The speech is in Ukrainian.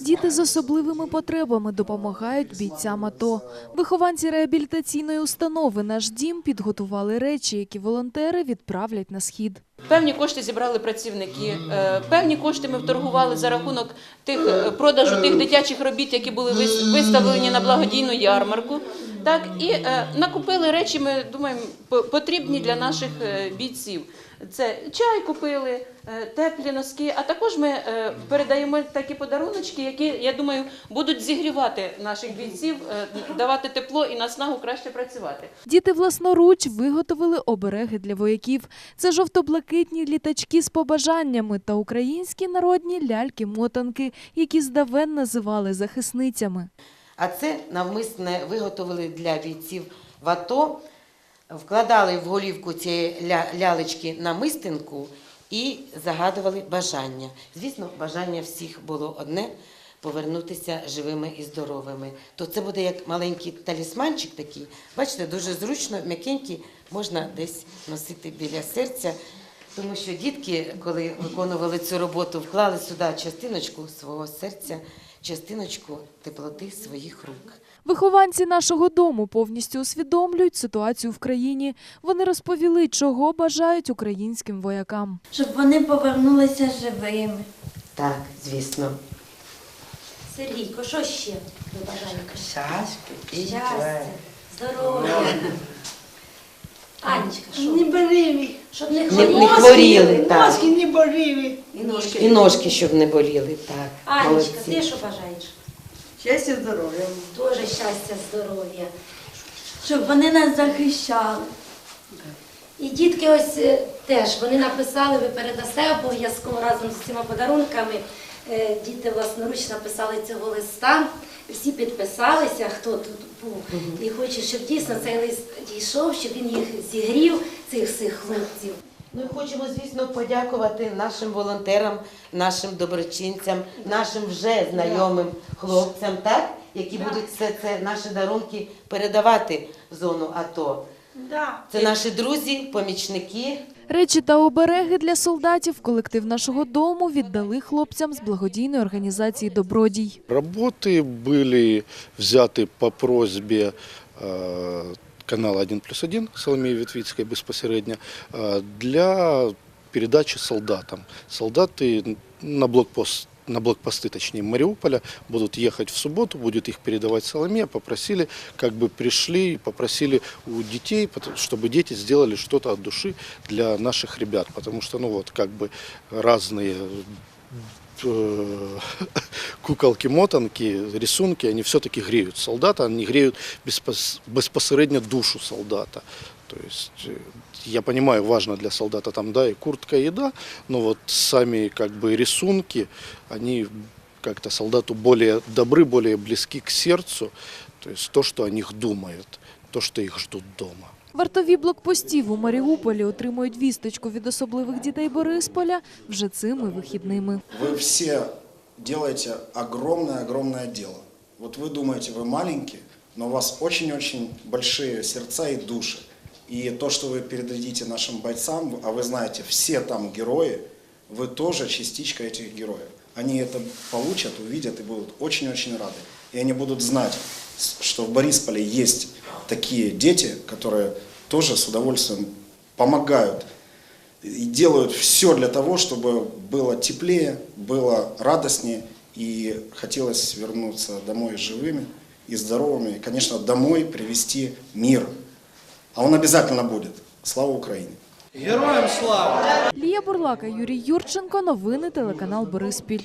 Діти з особливими потребами допомагають бійцям АТО. Вихованці реабілітаційної установи «Наш дім» підготували речі, які волонтери відправлять на схід. Певні кошти зібрали працівники, е, певні кошти ми вторгували за рахунок тих е, продажу тих дитячих робіт, які були вис- виставлені на благодійну ярмарку. Так і е, накупили речі. Ми думаємо, по- потрібні для наших е, бійців. Це чай купили, е, теплі носки. А також ми е, передаємо такі подаруночки, які я думаю будуть зігрівати наших бійців, давати тепло і наснагу краще працювати. Діти власноруч виготовили обереги для вояків. Це жовто-блакитні літачки з побажаннями та українські народні ляльки-мотанки, які здавен називали захисницями. А це навмисне виготовили для бійців в АТО, вкладали в голівку цієї ля- лялечки намистинку і загадували бажання. Звісно, бажання всіх було одне повернутися живими і здоровими. То це буде як маленький талісманчик такий. Бачите, дуже зручно, м'якенький, можна десь носити біля серця. Тому що дітки, коли виконували цю роботу, вклали сюди частиночку свого серця, частиночку теплоти своїх рук. Вихованці нашого дому повністю усвідомлюють ситуацію в країні. Вони розповіли, чого бажають українським воякам. щоб вони повернулися живими. Так, звісно. Сергійко, що ще ви бажаєте? Щастя, здоров'я. Анечка, що? Не боліли. Щоб не Не, не хворіли, так. Носки не боліли. І ножки, щоб не боліли, так. Анечка, Молодці. ти що бажаєш? Щастя, здоров'я. Дуже щастя, здоров'я. Щоб вони нас захищали. І дітки ось е, теж вони написали, ви передасте обов'язково разом з цими подарунками. Е, Діти власноруч написали цього листа, всі підписалися, хто тут був. І хоче, щоб дійсно цей лист дійшов, щоб він їх зігрів, цих всіх хлопців. Ну і хочемо, звісно, подякувати нашим волонтерам, нашим доброчинцям, нашим вже знайомим хлопцям, так, які будуть все це наші дарунки передавати в зону АТО. Да. Це наші друзі, помічники. Речі та обереги для солдатів колектив нашого дому віддали хлопцям з благодійної організації Добродій. Работы были взяты по просьбе э, канала 1 плюс 1 Соломеї Вітвіцької безпосередньо э, для передачи солдатам. Солдаты на блокпост на блокпосты, точнее, Мариуполя, будут ехать в субботу, будет их передавать Соломе, попросили, как бы пришли, попросили у детей, пот- чтобы дети сделали что-то от души для наших ребят, потому что, ну вот, как бы разные э, куколки-мотанки, рисунки, они все-таки греют солдата, они греют беспос- безпосередньо душу солдата. То есть э, я понимаю, важно для солдата там, да, и куртка, и еда, но вот сами как бы рисунки, они как-то солдату более добры, более близки к сердцу, то есть то, что о них думают, то, что их ждут дома. Вартові блокпостів у Маріуполі отримують вісточку від особливих дітей Борисполя вже цими вихідними. Вы все делаете огромное-огромное дело. Вот вы думаете, вы маленькие, но у вас очень-очень большие сердца и души. И то, что вы передадите нашим бойцам, а вы знаете, все там герои, вы тоже частичка этих героев. Они это получат, увидят и будут очень-очень рады. И они будут знать, с- что в Борисполе есть такие дети, которые тоже с удовольствием помогают и делают все для того, чтобы было теплее, было радостнее и хотелось вернуться домой живыми и здоровыми. И, конечно, домой привести мир. А он обязательно будет. Слава Украине! Лія Бурлака, Юрій Юрченко. Новини телеканал Бориспіль.